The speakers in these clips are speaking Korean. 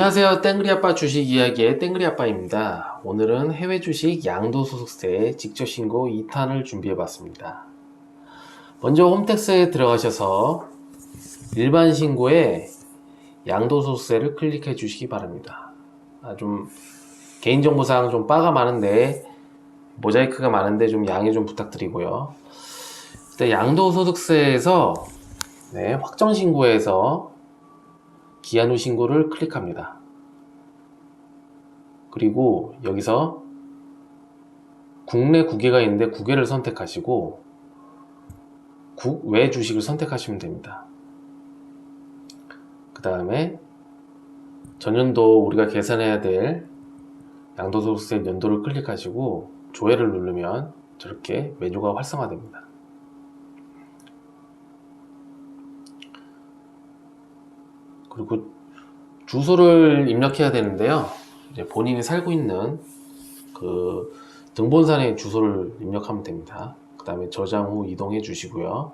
안녕하세요. 땡그리 아빠 주식 이야기의 땡그리 아빠입니다. 오늘은 해외 주식 양도소득세 직접 신고 2탄을 준비해 봤습니다. 먼저 홈택스에 들어가셔서 일반 신고에 양도소득세를 클릭해 주시기 바랍니다. 아, 좀 개인정보상 좀 바가 많은데 모자이크가 많은데 좀 양해 좀 부탁드리고요. 일단 양도소득세에서 네, 확정 신고에서 기한 후 신고를 클릭합니다. 그리고 여기서 국내 국외가 있는데 국외를 선택하시고 국외 주식을 선택하시면 됩니다. 그 다음에 전년도 우리가 계산해야 될 양도소득세 연도를 클릭하시고 조회를 누르면 저렇게 메뉴가 활성화됩니다. 그리고 주소를 입력해야 되는데요. 이제 본인이 살고 있는 그 등본산의 주소를 입력하면 됩니다. 그 다음에 저장 후 이동해 주시고요.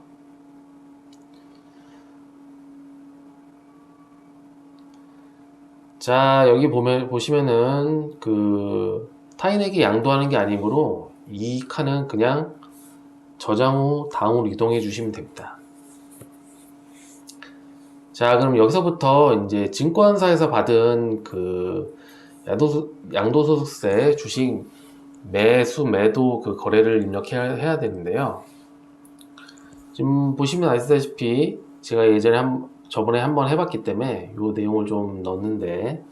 자, 여기 보면, 보시면은 그 타인에게 양도하는 게 아니므로 이 칸은 그냥 저장 후 다음으로 이동해 주시면 됩니다. 자, 그럼 여기서부터 이제 증권사에서 받은 그 양도소, 양도소득세 주식 매수, 매도 그 거래를 입력해야 해야 되는데요. 지금 보시면 아시다시피 제가 예전에 한, 저번에 한번 해봤기 때문에 이 내용을 좀 넣었는데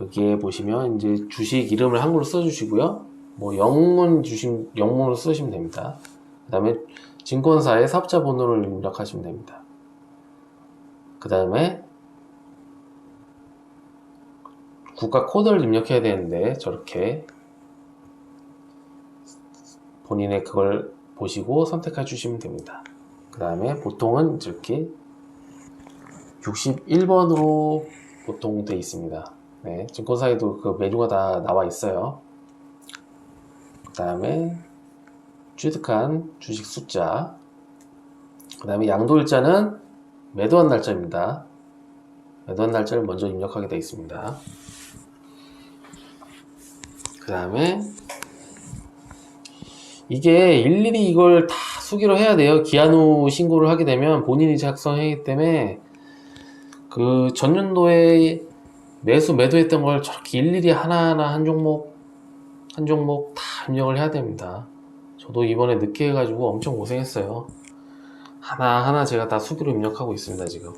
여기에 보시면 이제 주식 이름을 한글로 써주시고요. 뭐 영문 주식 영문으로 쓰시면 됩니다. 그 다음에 증권사의 사업자 번호를 입력하시면 됩니다. 그 다음에 국가 코드를 입력해야 되는데 저렇게 본인의 그걸 보시고 선택해 주시면 됩니다. 그 다음에 보통은 이렇게 61번으로 보통 돼 있습니다. 네, 증권사에도 그 메뉴가 다 나와 있어요. 그 다음에 취득한 주식 숫자, 그 다음에 양도일자는 매도한 날짜입니다. 매도한 날짜를 먼저 입력하게 되어 있습니다. 그 다음에 이게 일일이 이걸 다 수기로 해야 돼요. 후 신고를 하게 되면 본인이 작성하기 때문에 그 전년도에 매수 매도했던 걸 저렇게 일일이 하나하나 한 종목 한 종목 다 입력을 해야 됩니다. 저도 이번에 늦게 해가지고 엄청 고생했어요. 하나하나 제가 다 수기로 입력하고 있습니다, 지금.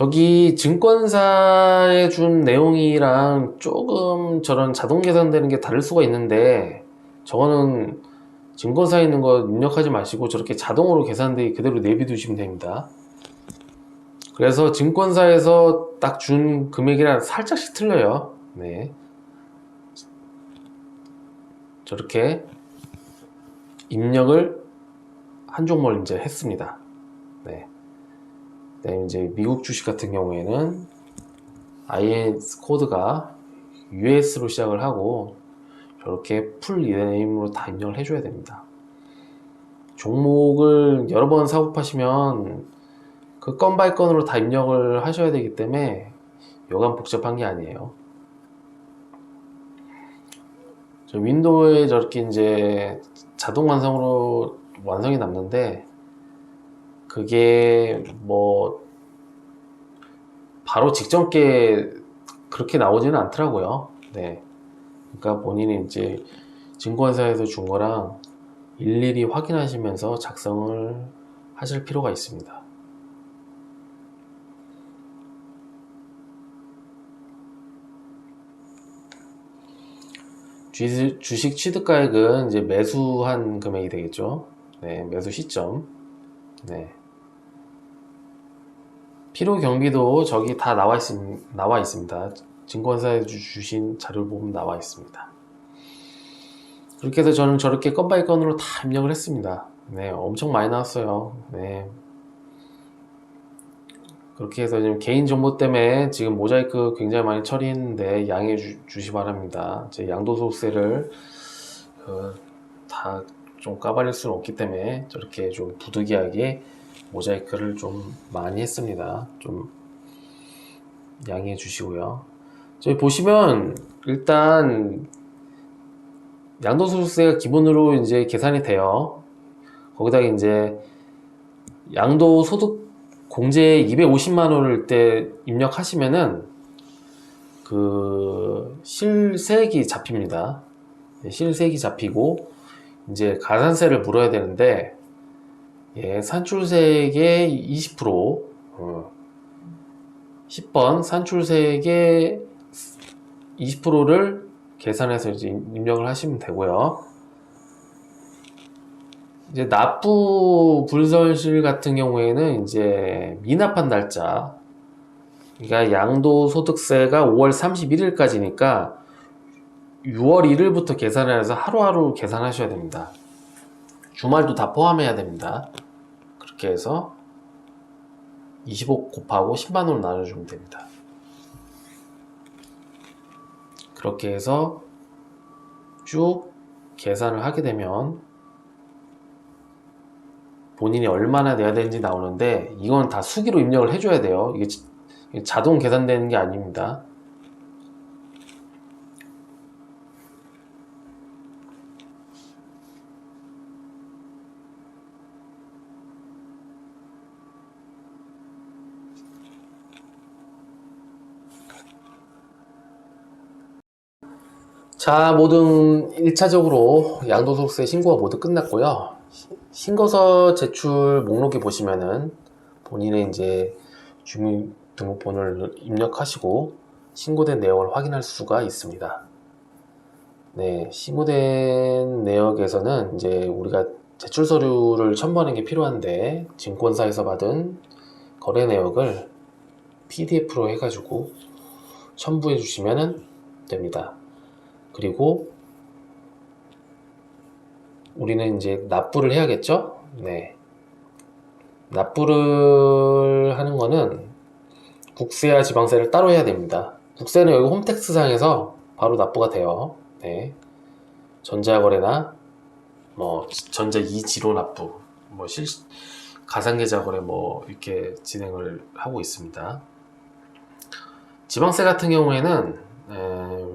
저기 증권사에 준 내용이랑 조금 저런 자동 계산되는 게 다를 수가 있는데 저거는 증권사에 있는 거 입력하지 마시고 저렇게 자동으로 계산되게 그대로 내비두시면 됩니다. 그래서 증권사에서 딱 준 금액이랑 살짝씩 틀려요. 네. 저렇게 입력을 한 종목을 이제 했습니다. 네. 그다음에 이제 미국 주식 같은 경우에는 IS 코드가 US로 시작을 하고 저렇게 풀 네임으로 다 입력을 해줘야 됩니다. 종목을 여러 번 사고파시면 그 건 바이 건으로 다 입력을 하셔야 되기 때문에 여간 복잡한 게 아니에요. 저 윈도우에 저렇게 이제 자동 완성으로 완성이 남는데 그게 뭐 바로 직전께 그렇게 나오지는 않더라고요. 네. 그러니까 본인이 이제 증권사에서 준 거랑 일일이 확인하시면서 작성을 하실 필요가 있습니다. 주식, 취득가액은 이제 매수한 금액이 되겠죠. 네, 매수 시점. 네. 필요 경비도 저기 다 나와 있, 나와 있습니다. 증권사에 주- 주신 자료를 보면 나와 있습니다. 그렇게 해서 저는 저렇게 건 바이 건으로 다 입력을 했습니다. 네, 엄청 많이 나왔어요. 네. 그렇게 해서 지금 개인정보 때문에 지금 모자이크 굉장히 많이 처리했는데 양해해 주, 주시 바랍니다. 제 양도소득세를 그, 다좀 까발릴 수는 없기 때문에 저렇게 좀 부득이하게 모자이크를 좀 많이 했습니다. 좀 양해해 주시고요. 저기 보시면 일단 양도소득세가 기본으로 이제 계산이 돼요. 거기다가 이제 양도소득 공제 250만 원을 때 입력하시면은 그 실세액이 잡힙니다. 네, 실세액이 잡히고 이제 가산세를 물어야 되는데 예, 산출세액의 20% 어, 10번 산출세액의 20%를 계산해서 이제 입력을 하시면 되고요. 이제 납부 불설실 같은 경우에는 이제 미납한 날짜 그러니까 양도소득세가 5월 31일까지니까 6월 1일부터 계산을 해서 하루하루 계산하셔야 됩니다. 주말도 다 포함해야 됩니다. 그렇게 해서 25 곱하고 10만원으로 나눠주면 됩니다. 그렇게 해서 쭉 계산을 하게 되면 본인이 얼마나 내야 되는지 나오는데 이건 다 수기로 입력을 해줘야 돼요. 이게 자동 계산되는 게 아닙니다. 자, 모든 1차적으로 양도소득세 신고가 모두 끝났고요. 시- 신고서 제출 목록에 보시면은 본인의 이제 주민등록번호를 입력하시고 신고된 내역을 확인할 수가 있습니다. 네, 신고된 내역에서는 이제 우리가 제출 서류를 첨부하는 게 필요한데 증권사에서 받은 거래 내역을 PDF로 해가지고 첨부해 주시면 됩니다. 그리고 우리는 이제 납부를 해야겠죠? 네. 납부를 하는 거는 국세와 지방세를 따로 해야 됩니다. 국세는 여기 홈택스 상에서 바로 납부가 돼요. 네. 전자거래나 뭐 전자 이지로 납부, 뭐 실 가상계좌 거래 뭐 이렇게 진행을 하고 있습니다. 지방세 같은 경우에는 에,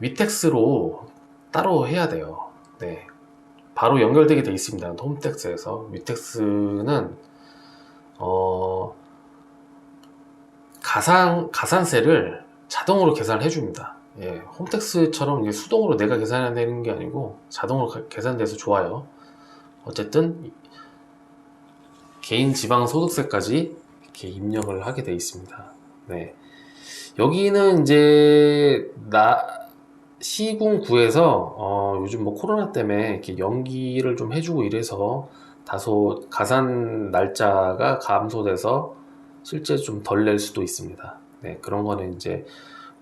위텍스로 따로 해야 돼요. 네. 바로 연결되게 돼 있습니다. 홈택스에서. 위텍스는, 어, 가상, 가산세를 자동으로 계산을 해줍니다. 예, 홈택스처럼 이게 수동으로 내가 계산해야 되는 게 아니고 자동으로 가- 계산돼서 좋아요. 어쨌든, 개인 지방 소득세까지 이렇게 입력을 하게 돼 있습니다. 네. 여기는 이제, 나, 시군구에서 어, 요즘 뭐 코로나 때문에 이렇게 연기를 좀 해주고 이래서 다소 가산 날짜가 감소돼서 실제 좀 덜 낼 수도 있습니다. 네, 그런 거는 이제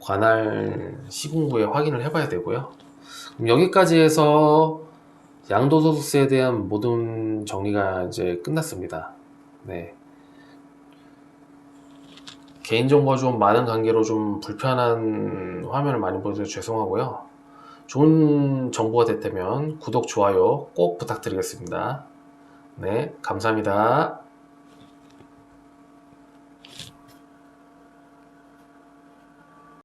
관할 시군구에 확인을 해봐야 되고요. 그럼 여기까지 해서 양도소득세에 대한 모든 정리가 이제 끝났습니다. 네. 개인정보가 좀 많은 관계로 좀 불편한 화면을 많이 보여서 죄송하고요. 좋은 정보가 됐다면 구독, 좋아요 꼭 부탁드리겠습니다. 네, 감사합니다.